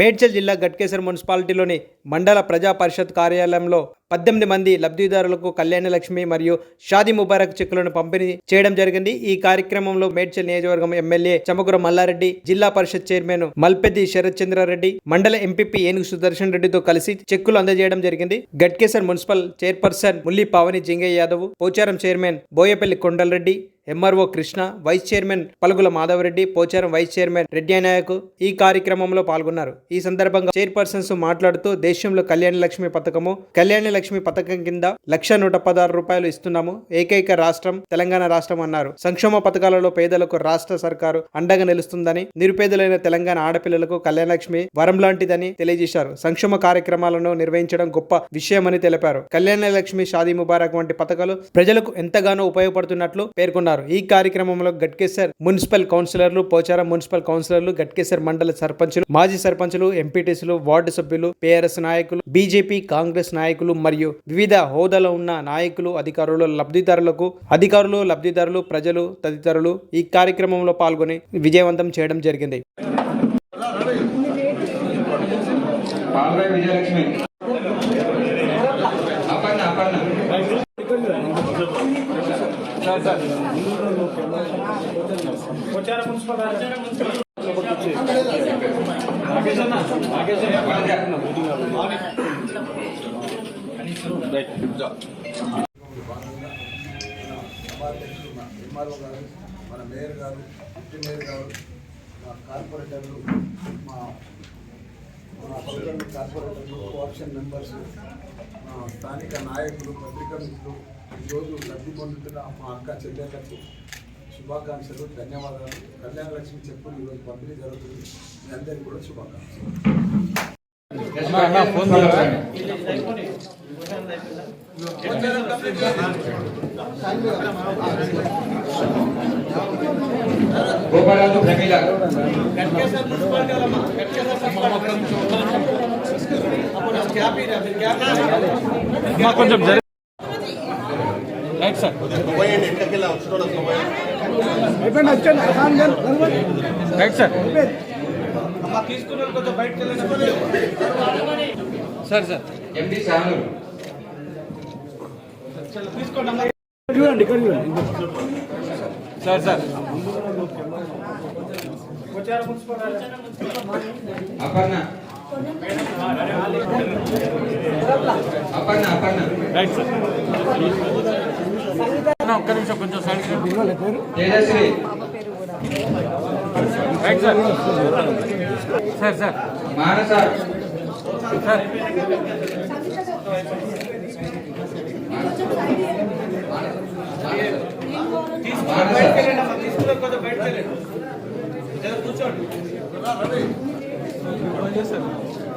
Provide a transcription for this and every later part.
మేడ్చల్ జిల్లా గట్కేసర్ మున్సిపాలిటీలోని మండల ప్రజా పరిషత్ కార్యాలయంలో పద్దెనిమిది మంది లబ్ధిదారులకు కళ్యాణ లక్ష్మి మరియు షాదీ ముబారక్ చెక్కులను పంపిణీ చేయడం జరిగింది. ఈ కార్యక్రమంలో మేడ్చల్ నియోజకవర్గం ఎమ్మెల్యే చమకుర మల్లారెడ్డి జిల్లా పరిషత్ చైర్మన్ మల్పెద్ది శరత్చంద్రారెడ్డి మండల ఎంపీపీ ఏనుగు సుదర్శన్ రెడ్డితో కలిసి చెక్కులు అందజేయడం జరిగింది. Ghatkesar municipal chairperson Mulli Pavani Jingaiah Yadav Pocharam chairman Boyapalli Kondal Reddy MRO Krishna vice chairman Palugula Madhava Reddy Pocharam vice chairman Reddy Naik ఈ కార్యక్రమంలో పాల్గొన్నారు. ఈ సందర్భంగా చైర్పర్సన్స్ మాట్లాడుతూ దేశంలో కళ్యాణ లక్ష్మి పథకము కళ్యాణ లక్ష్మి పథకం కింద లక్ష నూట పదహారు రూపాయలు ఇస్తున్నాము ఏకైక రాష్ట్రం తెలంగాణ రాష్ట్రం అన్నారు. సంక్షేమ పథకాలలో పేదలకు రాష్ట్ర సర్కారు అండగా నిలుస్తుందని నిరుపేదలైన తెలంగాణ ఆడపిల్లలకు కళ్యాణ లక్ష్మి వరం లాంటిదని తెలియజేశారు. సంక్షేమ కార్యక్రమాలను నిర్వహించడం గొప్ప విషయమని తెలిపారు. కళ్యాణ లక్ష్మి షాదీ ముబారక్ వంటి పథకాలు ప్రజలకు ఎంతగానో ఉపయోగపడుతున్నట్లు పేర్కొన్నారు. ఈ కార్యక్రమంలో గట్కేసర్ మున్సిపల్ కౌన్సిలర్లు పోచారం మున్సిపల్ కౌన్సిలర్లు గట్కేసర్ మండల సర్పంచులు మాజీ సర్పంచులు ఎంపీటీసీలు వార్డు సభ్యులు పిఆర్ఎస్ నాయకులు బీజేపీ కాంగ్రెస్ నాయకులు మరియు వివిధ హోదాలో ఉన్న నాయకులు అధికారులు లబ్ధిదారులకు అధికారులు లబ్ధిదారులు ప్రజలు తదితరులు ఈ కార్యక్రమంలో పాల్గొని విజయవంతం చేయడం జరిగింది. విజయలక్ష్మి. ఎంఆర్ఓ గారు మన మేయర్ గారు డిప్యూటీ మేయర్ గారు మా కార్పొరేటర్లు మా మా పలువురు కార్పొరేటర్లు కోఆప్షన్ మెంబర్స్ స్థానిక నాయకులు పత్రికా మిత్రులు ఈరోజు లబ్ధి పొందుతున్న మా అక్క చెల్లెళ్ళకు శుభాకాంక్షలు ధన్యవాదాలు. కళ్యాణ లక్ష్మి చెప్పులు ఈరోజు పంపిణీ జరుగుతుంది. మీ అందరికీ కూడా శుభాకాంక్షలు. గోపారాజు ప్రమీల కొంచెం జరి right sir right sir sir sir ఎండి సానూరు sir sir Aparna Aparna Aparna right sir అన్న, ఒక్క నిమిషం కొంచెం side Tejashri right sir sir sir Manasa sir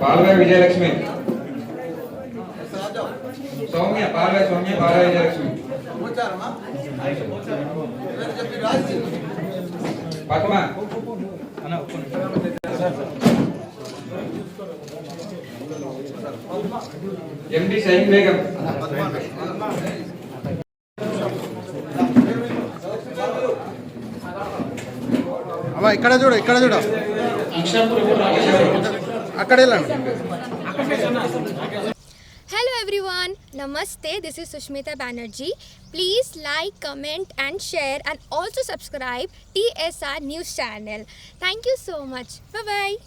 Palve Vijayalakshmi. Soumya Palve Soumya Palve Vijayalakshmi. Padma. MD Sain Begum. అమ్మా ఇక్కడ చూడు ఇక్కడ చూడు. Hello everyone नमस्ते this is Sushmita Banerjee please like comment and share and also subscribe T S R news channel thank you so much bye bye